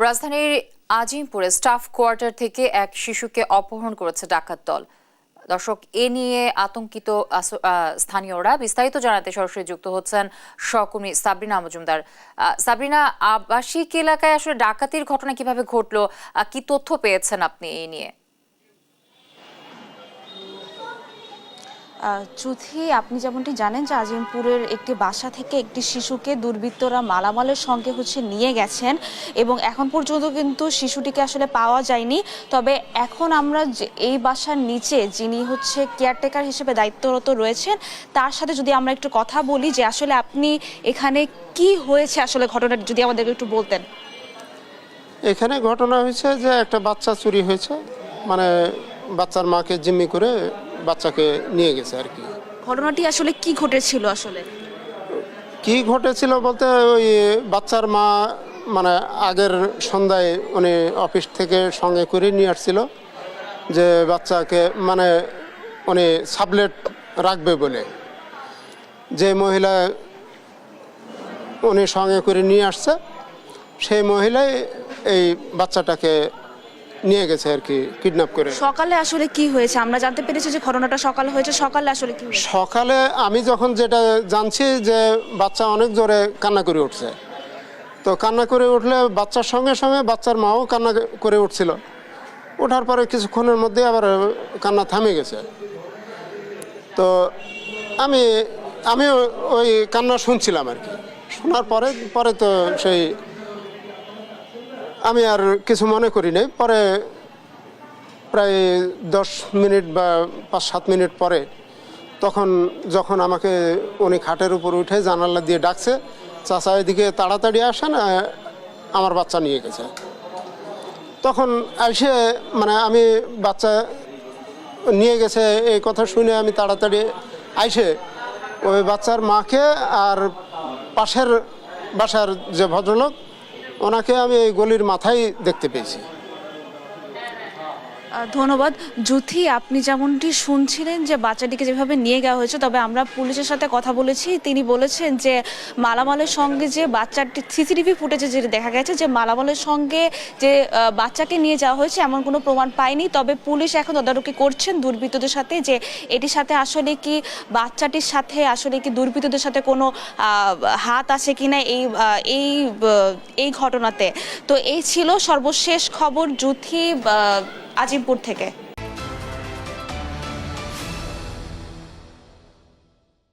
রাজধানীর আজিমপুরে staff quarter থেকে এক শিশুকে অপহরণ করেছে ডাকাত দল। দর্শক, এ নিয়ে আতঙ্কিত স্থানীয়রা বিস্তারিত জানাতে সরাসরি যুক্ত হচ্ছেন সহকর্মী সাবরিনা মজুমদার। সাবরিনা, আবাসিক এলাকায় আসলে ডাকাতির ঘটনা কীভাবে ঘটলো? কি তথ্য পেয়েছেন আপনি এই নিয়ে? চুথি, আপনি যেমনটি জানেন যে আজিমপুরের একটি বাসা থেকে একটি শিশুকে দুর্বৃত্তরা মালামালের সঙ্গে হচ্ছে নিয়ে গেছেন এবং এখন পর্যন্ত কিন্তু শিশুটিকে আসলে পাওয়া যায়নি। তবে এখন আমরা এই বাসার নিচে যিনি হচ্ছে কেয়ারটেকার হিসেবে দায়িত্বরত রয়েছেন, তার সাথে যদি আমরা একটু কথা বলি যে আসলে আপনি এখানে কি হয়েছে আসলে ঘটনাটি, যদি আমাদেরকে একটু বলতেন। এখানে ঘটনা হয়েছে যে একটা বাচ্চা চুরি হয়েছে মানে বাচ্চার মাকে জিম্মি করে বাচ্চাকে নিয়ে গেছে আর কি। ঘটনাটি আসলে কি ঘটেছিল আসলে? কি ঘটেছিল বলতে ওই বাচ্চার মা মানে আগের সন্ধ্যায় উনি অফিস থেকে সঙ্গে করে নিয়ে আসছিল যে বাচ্চাকে মানে উনি সাবলেট রাখবে বলে। যে মহিলা উনি সঙ্গে করে নিয়ে আসছে সেই মহিলাই এই বাচ্চাটাকে নিয়ে গেছে আর কি কিডন্যাপ করে। সকালে আসলে কি হয়েছে? আমরা জানতে পেরেছি যে ঘটনাটা সকালে হয়েছে। সকালে আসলে কি সকালে আমি যখন যেটা জানছি যে বাচ্চা অনেক জোরে কান্না করে উঠছে। তো কান্না করে উঠলে বাচ্চার সঙ্গে সঙ্গে বাচ্চার মাও কান্না করে উঠছিল। ওঠার পরে কিছুক্ষণের মধ্যে আবার কান্না থামে গেছে। তো আমি আমি ওই কান্না শুনছিলাম আর কি। শোনার পরে পরে তো সেই আমি আর কিছু মনে করি নাই। পরে প্রায় দশ মিনিট বা পাঁচ, সাত মিনিট পরে তখন যখন আমাকে উনি খাটের উপর উঠে জানালা দিয়ে ডাকছে, চাচা, এদিকে তাড়াতাড়ি আসেন আমার বাচ্চা নিয়ে গেছে। তখন এসে মানে আমি বাচ্চা নিয়ে গেছে, এই কথা শুনে আমি তাড়াতাড়ি আইসে ওই বাচ্চার মাকে আর পাশের বাসার যে ভদ্রলোক ওনাকে আমি এই গলির মাথায় দেখতে পেয়েছি। ধন্যবাদ। জুথি আপনি যেমনটি শুনছিলেন যে বাচ্চাটিকে যেভাবে নিয়ে যাওয়া হয়েছে তবে আমরা পুলিশের সাথে কথা বলেছি। তিনি বলেছেন যে মালামালের সঙ্গে যে বাচ্চাটি সিসিটিভি ফুটেজে যেটা দেখা গেছে যে মালামালের সঙ্গে যে বাচ্চাকে নিয়ে যাওয়া হয়েছে এমন কোনো প্রমাণ পায়নি। তবে পুলিশ এখন তদারকি করছেন দুর্বৃত্তদের সাথে যে এটির সাথে আসলে কি বাচ্চাটির সাথে আসলে কি দুর্বৃত্তদের সাথে কোনো হাত আছে কিনা এই এই এই ঘটনাতে। তো এই ছিল সর্বশেষ খবর। আহ, আজিমপুর থেকে।